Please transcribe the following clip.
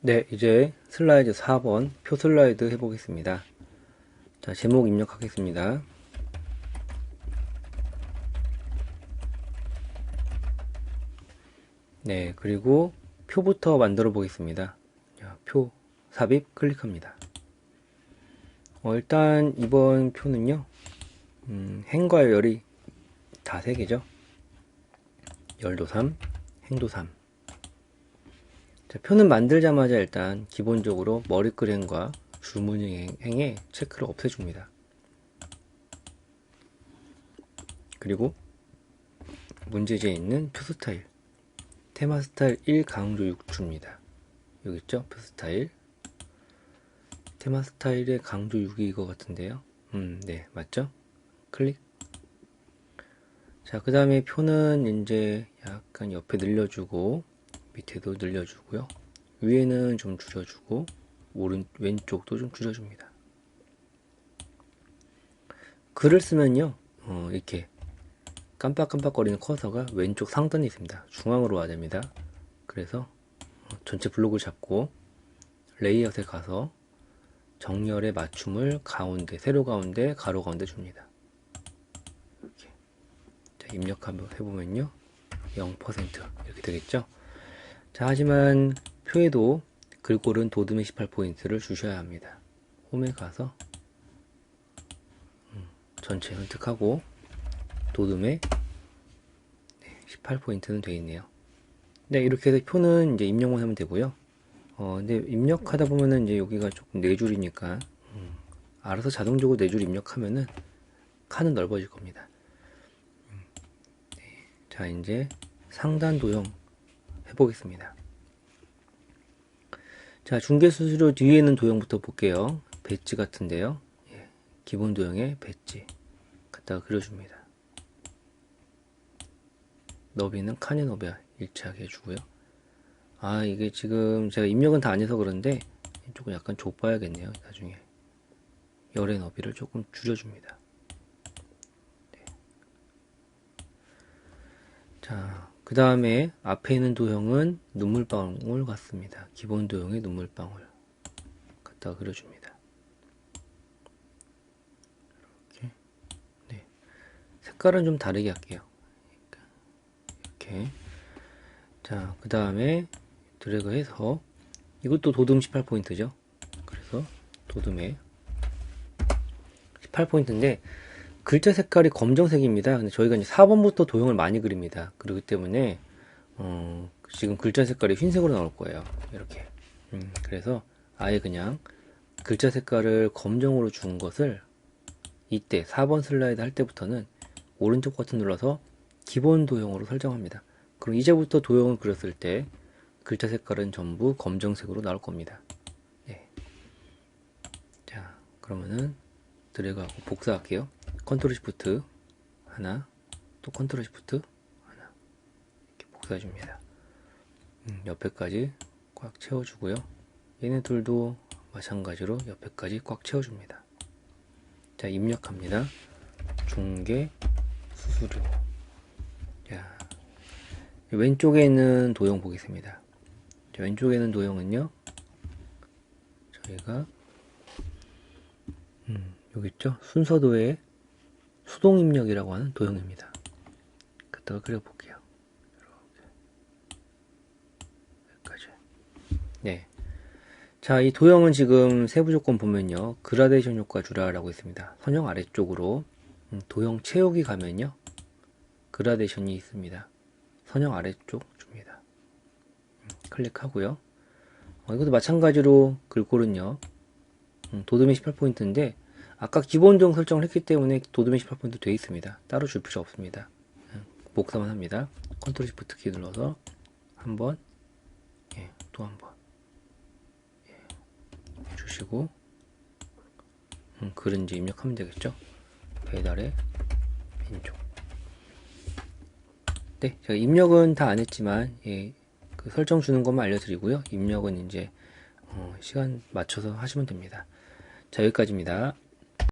네, 이제 슬라이드 4번 표 슬라이드 해보겠습니다. 자, 제목 입력하겠습니다. 네, 그리고 표부터 만들어 보겠습니다. 자, 표 삽입 클릭합니다. 어, 일단 이번 표는요, 음, 행과 열이 다 3개죠. 열도 3, 행도 3. 자, 표는 만들자마자 일단 기본적으로 머리끄랭과 주문행에 체크를 없애줍니다. 그리고 문제지에 있는 표 스타일 테마 스타일 1 강조 6주입니다. 여기 있죠? 표 스타일 테마 스타일의 강조 6이 이거 같은데요. 음, 네, 맞죠? 클릭 자, 그 다음에 표는 이제 약간 옆에 늘려주고 밑에도 늘려주고요. 위에는 좀 줄여주고 오른 왼쪽도 좀 줄여줍니다. 글을 쓰면요, 어, 이렇게 깜빡깜빡거리는 커서가 왼쪽 상단에 있습니다. 중앙으로 와야 됩니다. 그래서 어, 전체 블록을 잡고 레이아웃에 가서 정렬의 맞춤을 가운데, 세로 가운데, 가로 가운데 줍니다. 이렇게. 자, 입력 한번 해보면요. 0% 이렇게 되겠죠? 자, 하지만 표에도 글꼴은 도듬의 18포인트를 주셔야 합니다. 홈에 가서 음, 전체 선택하고 도듬의 18포인트는 되어 있네요. 네, 이렇게 해서 표는 이제 입력만 하면 되고요. 어, 근데 입력하다 보면은 이제 여기가 조금 네 줄이니까 음, 알아서 자동적으로 네 줄 입력하면은 칸은 넓어질 겁니다. 음, 네, 자, 이제 상단 도형 해보겠습니다. 자, 중개수수료 뒤에 있는 도형부터 볼게요. 배지 같은데요. 예, 기본 도형의 배지 갖다가 그려줍니다. 너비는 칸의 너비와 일치하게 해주고요. 아, 이게 지금 제가 입력은 다 안 해서 그런데 조금 약간 좁아야겠네요. 나중에 열의 너비를 조금 줄여줍니다. 네. 자, 그 다음에 앞에 있는 도형은 눈물방울 같습니다. 기본 도형의 눈물방울 갖다가 그려줍니다. 이렇게 네. 색깔은 좀 다르게 할게요. 이렇게 자, 그 다음에 드래그 해서 이것도 도듬 18포인트죠. 그래서 도듬에 18포인트인데 글자 색깔이 검정색입니다. 근데 저희가 이제 4번부터 도형을 많이 그립니다. 그렇기 때문에 어, 지금 글자 색깔이 흰색으로 나올 거예요. 이렇게. 음, 그래서 아예 그냥 글자 색깔을 검정으로 준 것을 이때 4번 슬라이드 할 때부터는 오른쪽 버튼 눌러서 기본 도형으로 설정합니다. 그럼 이제부터 도형을 그렸을 때 글자 색깔은 전부 검정색으로 나올 겁니다. 네. 자, 그러면은 드래그하고 복사할게요. 컨트롤 시프트 하나, 또 컨트롤 시프트 하나 이렇게 복사해 줍니다. 음, 옆에까지 꽉 채워주고요. 얘네들도 마찬가지로 옆에까지 꽉 채워줍니다. 자, 입력합니다. 중개 수수료. 자, 왼쪽에 있는 도형 보겠습니다. 자, 왼쪽에 있는 도형은요. 저희가 음, 여기 있죠? 순서도의 수동 입력이라고 하는 도형입니다. 갖다가 그려볼게요. 여기까지. 네. 자, 이 도형은 지금 세부 조건 보면요. 그라데이션 효과 주라라고 있습니다. 선형 아래쪽으로 음, 도형 채우기 가면요. 그라데이션이 있습니다. 선형 아래쪽 줍니다. 음, 클릭하고요. 어, 이것도 마찬가지로 글꼴은요. 음, 도듬이 18포인트인데 아까 기본적 설정을 했기 때문에 도드맨 18포인트 되어 있습니다. 따로 줄 필요 없습니다. 복사만 합니다. 컨트롤 시프트 키 눌러서 한 번 예, 또 한 번 예, 주시고 음, 이제 입력하면 되겠죠. 배달의 민족 네, 제가 입력은 다 안 했지만 예, 그 설정 주는 것만 알려드리고요. 입력은 이제 어, 시간 맞춰서 하시면 됩니다. 자 여기까지입니다.